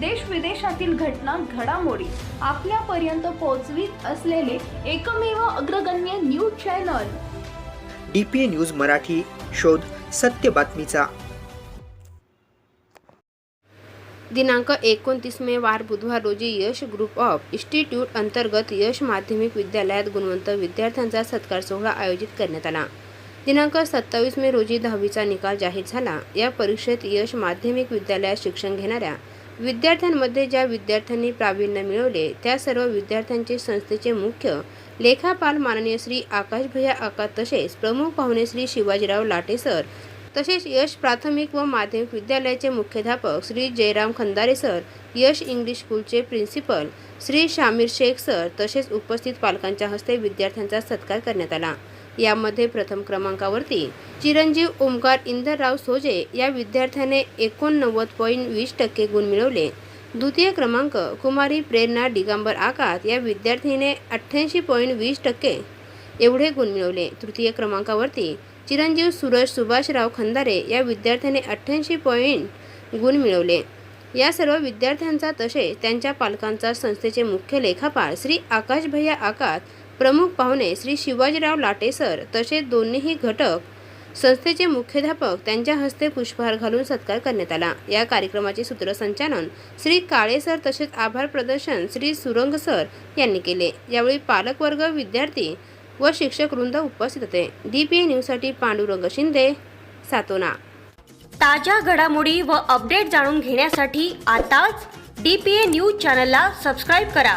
देश विदेशातील घटना घडामोडी आपल्यापर्यंत पोहोचवीत असलेले एकमेव अग्रगण्य news channel. D P A news Marathi शोध सत्य बातमीचा. दिनांक एकोणतीस मे वार बुधवार रोजी यश ग्रुप ऑफ इन्स्टिट्यूट अंतर्गत यश माध्यमिक विद्यालयात गुणवंत विद्यार्थ्यांचा सत्कार सोहळा आयोजित करण्यात आला. दिनांक सत्तावीस मे रोजी दहावीचा निकाल जाहीर झाला. या परीक्षेत यश माध्यमिक विद्यालयात शिक्षण घेणाऱ्या विद्यार्थ्यांमध्ये ज्या विद्यार्थ्यांनी प्रावीण्य मिळवले त्या सर्व विद्यार्थ्यांचे संस्थेचे मुख्य लेखापाल माननीय श्री आकाश भैया आका तसेच प्रमुख पाहुणे श्री शिवाजीराव लाटे सर तसेच यश प्राथमिक व माध्यमिक विद्यालयाचे मुख्याध्यापक श्री जयराम खंदारे सर यश इंग्लिश स्कूलचे प्रिन्सिपल श्री शामीर शेख सर तसेच उपस्थित पालकांच्या हस्ते विद्यार्थ्यांचा सत्कार करण्यात आला. यामध्ये प्रथम क्रमांकावरती चिरंजीव ओमकार इंदरराव सोजे या विद्यार्थ्याने एकोणनव्वद पॉईंट वीस टक्के गुण मिळवले. द्वितीय क्रमांक कुमारी प्रेरणा दिगंबर आकात या विद्यार्थीने अठ्ठ्याऐंशी पॉईंट वीस टक्के एवढे गुण मिळवले. तृतीय क्रमांकावरती चिरंजीव सूरज सुभाषराव खंदारे या विद्यार्थ्याने अठ्ठ्याऐंशी पॉईंट गुण मिळवले. या सर्व विद्यार्थ्यांचा तसेच त्यांच्या पालकांचा संस्थेचे मुख्य लेखापाल श्री आकाश भैया आकात प्रमुख पाहुणे श्री शिवाजीराव लाटे सर तसेच दोन्हीही घटक संस्थेचे मुख्याध्यापक त्यांच्या हस्ते पुष्पहार घालून सत्कार करण्यात आला. या कार्यक्रमाचे सूत्रसंचालन श्री काळे सर तसेच आभार प्रदर्शन श्री सुरंग सर यांनी केले. यावेळी पालकवर्ग विद्यार्थी व शिक्षक वृंद उपस्थित होते. डी पी ए न्यूजसाठी पांडुरंग शिंदे सातोना. ताज्या घडामोडी व अपडेट जाणून घेण्यासाठी आताच डी पी ए न्यूज चॅनलला सबस्क्राईब करा.